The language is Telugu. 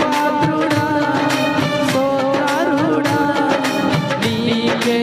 పాత్రుడా సోరుడా నీకే